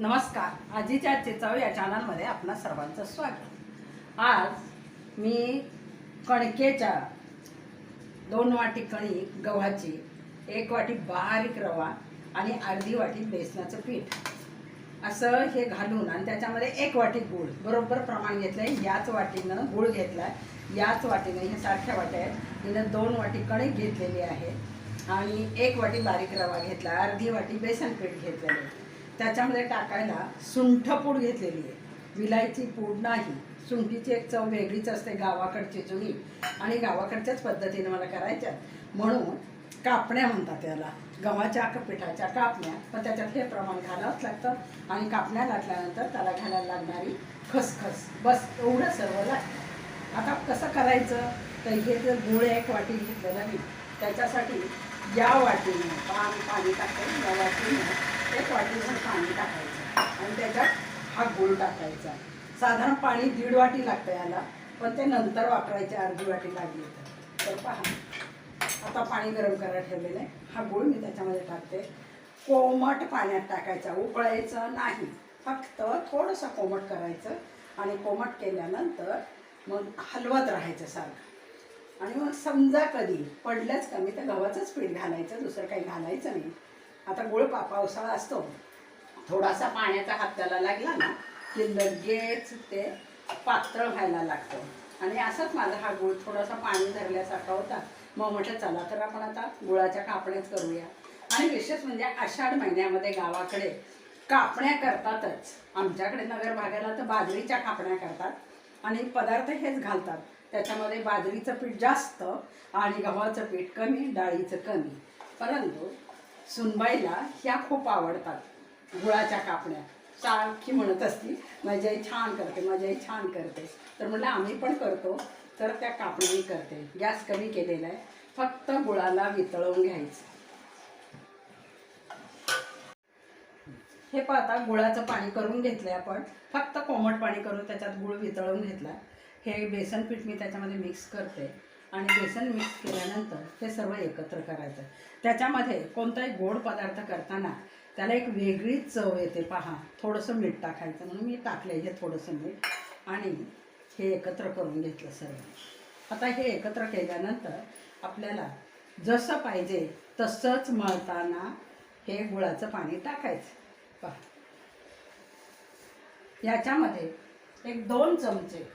नमस्कार. आजीच्या चेचाव या चॅनलमध्ये आपणा सर्वांचं स्वागत. आज मी कणकेच्या दोन वाटी कणिक गव्हाची एक वाटी बारीक रवा आणि अर्धी वाटी बेसनाचं पीठ. असं हे घालून आणि त्याच्यामध्ये एक वाटी गूळ बरोबर प्रमाण घेतलं आहे याच वाटीनं गूळ घेतला आहे याच वाटीनं हे सारख्या वाट्या आहेत. हिनं दोन वाटी कणिक घेतलेली आहे. आणि एक वाटी बारीक रवा घेतला अर्धी वाटी बेसन पीठ घेतलेलं आहे. त्याच्यामध्ये टाकायला सुंठ पूड घेतलेली आहे. विलायची पूड नाही. सुंठीची एक चव वेगळीच असते गावाकडची जुनी. आणि गावाकडच्याच पद्धतीने मला करायच्या म्हणून कापण्या म्हणतात त्याला. गव्हाच्या पिठाच्या कापण्या. पण त्याच्यात हे प्रमाण घालावंच लागतं. आणि कापण्या लाटल्यानंतर त्याला घालायला लागणारी खसखस. बस एवढं सर्व लागतं. आता कसं करायचं? तर हे जर गुळ एक वाटी घेतलेलं मी त्याच्यासाठी या वाटीने पाणी पाणी टाकून या वाटीने एक वाटीभर पाणी टाकायचं. आणि त्याच्यात हा गूळ टाकायचा. साधारण पाणी दीड वाटी लागतं याला पण ते नंतर वापरायचे अर्धी वाटी लागली तर. तर पहा. आता पाणी गरम करायला ठेवलेलं आहे. हा गुळ मी त्याच्यामध्ये टाकते. कोमट पाण्यात टाकायचा. उकळायचं नाही. फक्त थोडंसं कोमट करायचं. आणि कोमट केल्यानंतर मग हलवत राहायचं सारखं. आणि मग समजा कधी पडल्याच कमी तर गव्हाचंच पीठ घालायचं. दुसरं काही घालायचं नाही. आता गुळ पा पावसाळा असतो. थोडासा पाण्याचा हात त्याला लागला ना की लगेच ते पातळ व्हायला लागतं. आणि असंच माझा हा गुळ थोडासा पाणी धरल्यासारखा होता. मग म्हटलं चला तर आपण आता गुळाच्या कापण्याच करूया. आणि विशेष म्हणजे आषाढ महिन्यामध्ये गावाकडे कापण्या करतातच. आमच्याकडे नगर भागाला तर बाजरीच्या कापण्या करतात. आणि पदार्थ हेच घालतात. त्याच्यामध्ये बाजरीचं पीठ जास्त आणि गव्हाचं पीठ कमी डाळीचं कमी. परंतु सुनबाईला ह्या खूप आवडतात गुळाच्या कापण्या. सारखी म्हणत असती माझी आई छान करते माझी आई छान करते. तर म्हटलं आम्ही पण करतो तर त्या कापणी मी करते. गॅस कमी केलेला आहे फक्त गुळाला वितळवून घ्यायचं. हे पाहता गुळाचं पाणी करून घेतलंय आपण. फक्त कोमट पाणी करून त्याच्यात गुळ वितळवून घेतला. हे बेसन पीठ मी त्याच्यामध्ये मिक्स करते. आणि बेसन मिक्स केल्यानंतर हे सर्व एकत्र करायचं. त्याच्यामध्ये कोणताही गोड पदार्थ करताना त्याला एक वेगळीच चव येते पहा. थोडंसं मीठ टाकायचं म्हणून मी टाकलं हे थोडंसं मीठ. आणि हे एकत्र करून घेतलं सर्व. आता हे एकत्र केल्यानंतर आपल्याला जसं पाहिजे तसंच मळताना हे गुळाचं पाणी टाकायचं. पहा. याच्यामध्ये एक दोन चमचे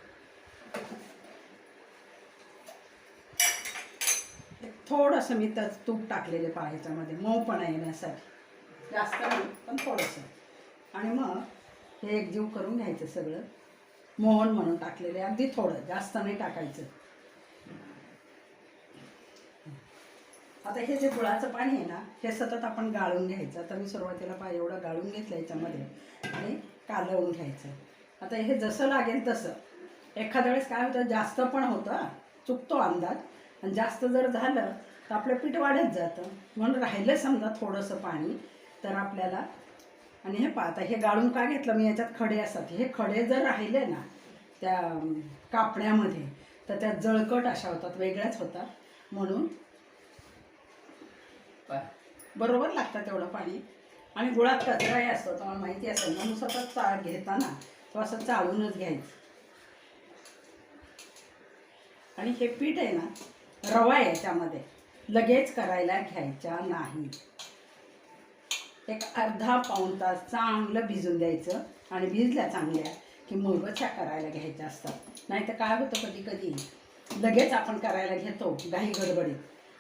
थोडंसं मी तर तूप टाकलेले पहा ह्याच्यामध्ये मऊपणा येण्यासाठी जास्त नाही पण थोडंसं. आणि मग हे एकजीव करून घ्यायचं सगळं. मोहन म्हणून टाकलेले अगदी थोडं जास्त नाही टाकायचं. आता हे जे गुळाचं पाणी आहे ना हे सतत आपण गाळून घ्यायचं. आता मी सुरुवातीला पाय एवढं गाळून घेतलं याच्यामध्ये आणि कालवून घ्यायचं. आता हे जसं लागेल तसं. एखाद्या वेळेस काय होतं जास्त पण होतं चुकतो अंदाज. आणि जास्त जर झालं तर आपलं पीठ वाढत जातं. म्हणून राहिलं समजा थोडंसं पाणी तर आपल्याला आणि हे पाहता हे गाळून का घेतलं? मी याच्यात खडे असतात. हे खडे जर राहिले ना त्या कापण्यामध्ये तर त्या जळकट अशा होतात वेगळ्याच होतात. म्हणून बरोबर लागतं तेवढं पाणी. आणि गुळात कचराही असतो तुम्हाला माहिती असेल म्हणून सतत चा घेताना तो असं चाळूनच घ्यायचं. आणि हे पीठ आहे ना रवा याच्यामध्ये लगेच करायला घ्यायचा नाही. एक अर्धा पाऊण तास चांगलं भिजून द्यायचं आणि भिजल्या चांगल्या की मगच्या करायला घ्यायच्या असतात. नाही तर काय होतं कधी कधी? लगेच आपण करायला घेतो घाई गडबडीत.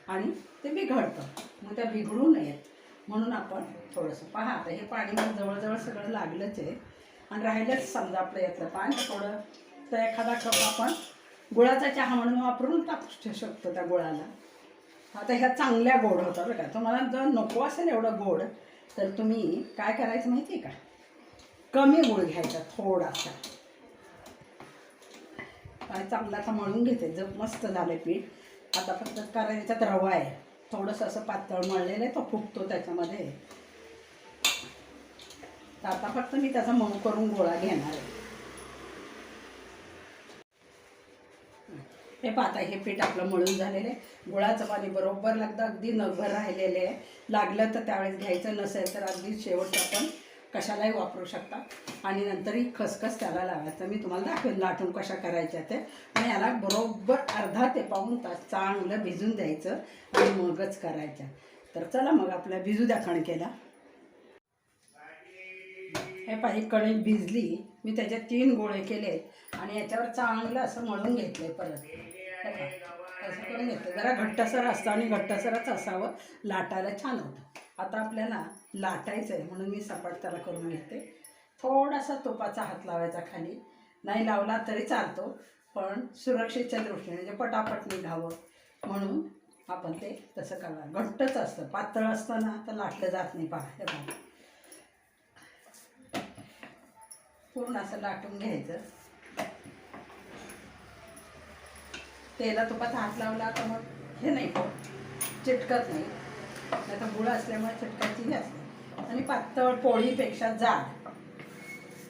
आणि ते बिघडतं. मग त्या बिघडू नयेत. म्हणून आपण थोडंसं पहा. आता हे पाणी मग जवळजवळ सगळं लागलंच आहे. आणि राहिलंच समजा आपलं यातलं पाणी थोडं तर एखादा कप आपण गुळाचा चहा म्हणून वापरून टाकू शकतो त्या गुळाला. आता ह्या चांगल्या गोड होता बरं का. तुम्हाला जर नको असेल एवढं गोड तर तुम्ही काय करायचं माहिती आहे का? कमी गुळ घ्यायचा थोडासा. आणि चांगला आता मळून घेते. जर मस्त झालं पीठ. आता फक्त कारण याच्यात रवा आहे. थोडंसं असं पातळ मळलेलं आहे तो फुगतो त्याच्यामध्ये. तर आता फक्त मी त्याचा मऊ करून गोळा घेणार आहे. हे पाहता हे पीठ आपलं मळून झालेलं आहे. गुळाचं पाणी बरोबर लागतं अगदी नगभर राहिलेले आहे. लागलं तर त्यावेळेस घ्यायचं नसेल तर अगदी शेवटचं आपण कशालाही वापरू शकता. आणि नंतरही खसखस त्याला लावायचं. मी तुम्हाला दाखवेन लाटून कशा करायच्या ते. आणि याला बरोबर अर्धा ते पाऊन तास चांगलं भिजून द्यायचं आणि मगच करायच्या तर चला मग आपल्या भिजू द्या कणकेला. हे पाही कणिक भिजली. मी त्याच्यात तीन गोळे केले आणि याच्यावर चांगलं असं मळून घेतलंय परत. असं करून घेतलं. जरा घट्टसर असतं आणि घट्टसरच असावं. लाटायला छान होतं. आता आपल्याला लाटायचं आहे म्हणून मी सपाट त्याला करून घेते. थोडासा तुपाचा हात लावायचा खाली. नाही लावला तरी चालतो पण सुरक्षेच्या दृष्टीने म्हणजे पटापट निघावं म्हणून आपण ते तसं करणार. घट्टच असतं. पातळ असतं ना तर लाटलं जात नाही. पहा हे बघा. पूर्ण असं लाटून घ्यायचं. तेला तुपात हात लावला तर मग हे नाही चिटकत नाही. नाही गुळ असल्यामुळे चिटकायची असते. आणि पातळ पोळीपेक्षा जाड.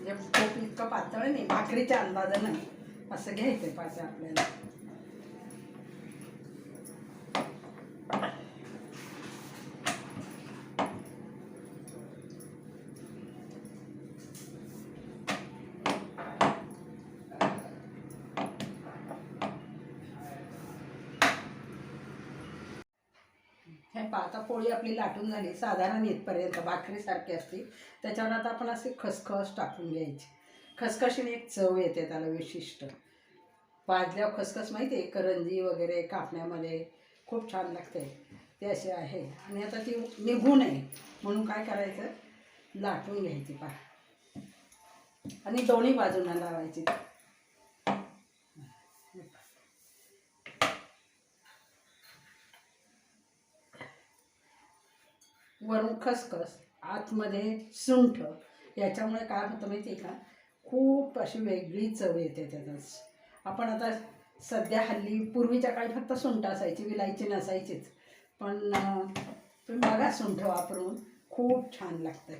म्हणजे खूप इतकं पातळ नाही भाकरीच्या अंदाजानं. नाही असं घ्यायचं पाहिजे आपल्याला. हे पाता पोळी आपली लाटून झाली साधारण इथपर्यंत भाकरीसारखी असते. त्याच्यावर आता आपण असे खसखस टाकून घ्यायची. खसखशीने एक चव येते त्याला विशिष्ट. भाजल्यावर खसखस माहिती आहे करंजी वगैरे कापण्यामध्ये खूप छान लागते. ते असे आहे. आणि आता ती निघू नये. म्हणून काय करायचं? लाटून घ्यायची पा आणि दोन्ही बाजूंना लावायची. वरून खसखस आतमध्ये सुंठ याच्यामुळे काय होतं माहिती आहे का? खूप अशी वेगळी चव येते त्यातच आपण आता सध्या हल्ली पूर्वीच्या काळी फक्त सुंठ असायची विलायची नसायचीच. पण तुम्ही बघा सुंठ वापरून खूप छान लागतंय.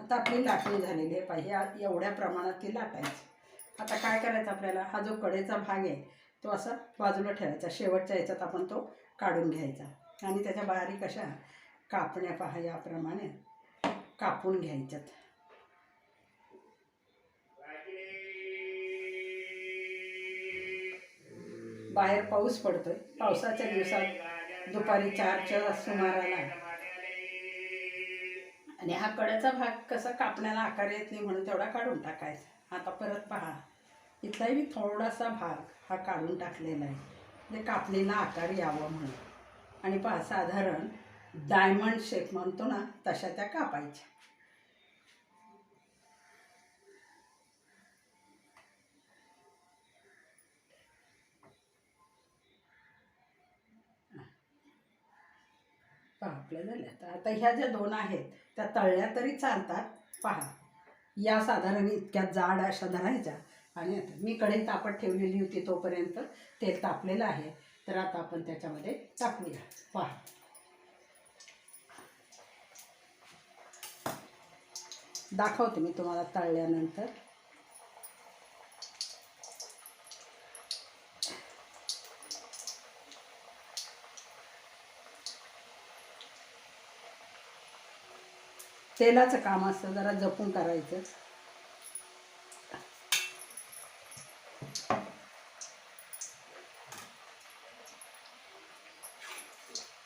आता आपली लाटणी झालेली आहे पाहिजे एवढ्या प्रमाणात ती लाटायची. आता काय करायचं आपल्याला? हा जो कडेचा भाग आहे तो असा बाजूला ठेवायचा. शेवटच्या याच्यात आपण तो काढून घ्यायचा. आणि त्याच्या बारीक अशा कापण्या पहा याप्रमाणे कापून घ्यायच्यात. बाहेर पाऊस पडतोय. पावसाच्या दिवसात दुपारी चारच्या सुमाराला. आणि हा कड्याचा भाग कसा कापण्याला आकार येत नाही म्हणून तेवढा काढून टाकायचा. आता परत पहा. इथलाही मी थोडासा भाग हा काढून टाकलेला आहे. म्हणजे कापलेला आकार यावं म्हणून. आणि पहा साधारण डायमंड शेप म्हणतो ना तशा त्या कापायच्या. पहा आपल्या झाल्या. तर आता ह्या ज्या दोन आहेत त्या तळल्या तरी चालतात. पहा या साधारण इतक्या जाड अशा धरायच्या. आणि आता मी कढई तापत ठेवलेली होती तोपर्यंत तेल तापलेलं आहे. तर आता आपण त्याच्यामध्ये टाकूया. पहा. दाखवते मी तुम्हाला तळल्यानंतर. तेलाचं काम असतं जरा जपून करायचं.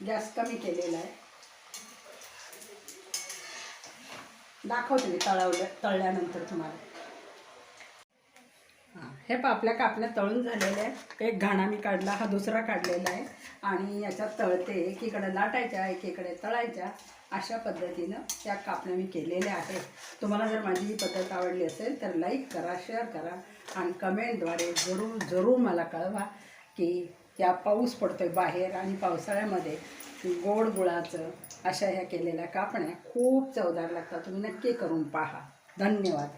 गॅस कमी केलेला आहे. दाखवते मी तळवलं तळल्यानंतर तुम्हाला. हां हे पा आपल्या कापण्या तळून झालेल्या आहे. एक घाणा मी काढला हा दुसरा काढलेला आहे. आणि याच्यात तळते एकीकडे लाटायच्या एकीकडे तळायच्या. अशा पद्धतीनं त्या कापण्या मी केलेल्या आहेत. तुम्हाला जर माझी ही पद्धत आवडली असेल तर लाईक करा शेअर करा. आणि कमेंटद्वारे जरूर जरूर मला कळवा की या पाऊस पडतोय बाहेर आणि पावसाळ्यामध्ये गोड गुळाचं अशा ह्या केलेल्या कापण्या खूप चवदार लागतात. तुम्ही नक्की करून पहा. धन्यवाद.